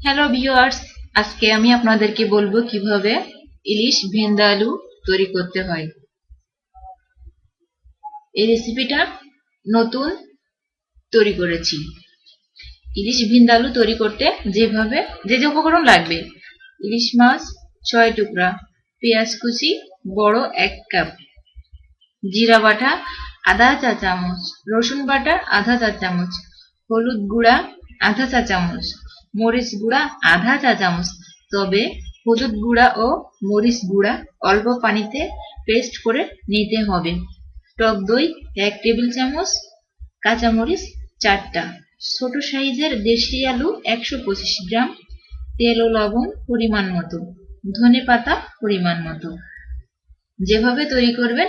Hello viewers আজকে আমি আপনাদেরকে বলব কীভাবে ইলিশ ভেন্দা আলু তৈরি করতে হয়। এই রেসিপিটা নতুন তৈরি করেছি। ইলিশ ভিন্দা আলু তৈরি করতে যেভাবে, যে যে উপকরণ লাগবে। ইলিশ মাছ ছয় টুকরা, পেঁয়াজ কুচি, বড় এক কাপ, জিরা বাটা, আধা চা চামচ, রসুন বাটা, আধা চা চামচ, হলুদ গুঁড়া, আধা চা চামচ মরিচ গুঁড়া, আধা চা চামচ। তবে হলুদ গুঁড়া ও মরিচ গুঁড়া অল্প পানিতে পেস্ট করে নিতে হবে। টক দই, এক টেবিল চামচ, কাঁচামরিচ, চারটা। ছোট সাইজের দেশি আলু একশো পঁচিশ গ্রাম। তেল ও লবণ পরিমাণ মতো। ধনে পাতা পরিমাণ মতো। যেভাবে তৈরি করবেন,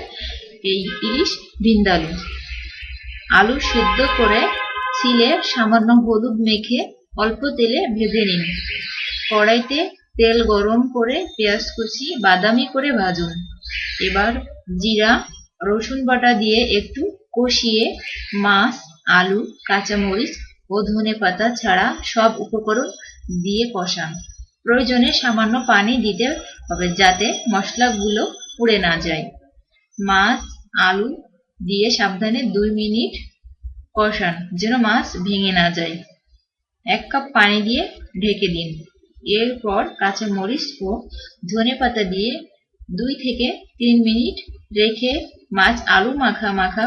এই ইলিশ ভিন্দালু আলু সেদ্ধ করে ছিলে সামান্য হলুদ মেখে অল্প তেলে ভেজে নিন। কড়াইতে তেল গরম করে পেঁয়াজ কুচি, বাদামি করে ভাজুন। এবার জিরা, রসুন বাটা দিয়ে একটু কষিয়ে মাছ, আলু, কাঁচামরিচ ও ধনে পাতা ছাড়া সব উপকরণ দিয়ে কষান। প্রয়োজনে সামান্য পানি দিতে হবে যাতে মশলাগুলো পুড়ে না যায়। মাছ, আলু দিয়ে সাবধানে দুই মিনিট কষান যেন মাছ ভেঙে না যায়। এক কাপ পানি দিয়ে ঢেকে দিন। এরপর কাঁচা মরিচ ও ধনে পাতা দিয়ে দুই থেকে তিন মিনিট রেখে মাছ আলু মাখা মাখা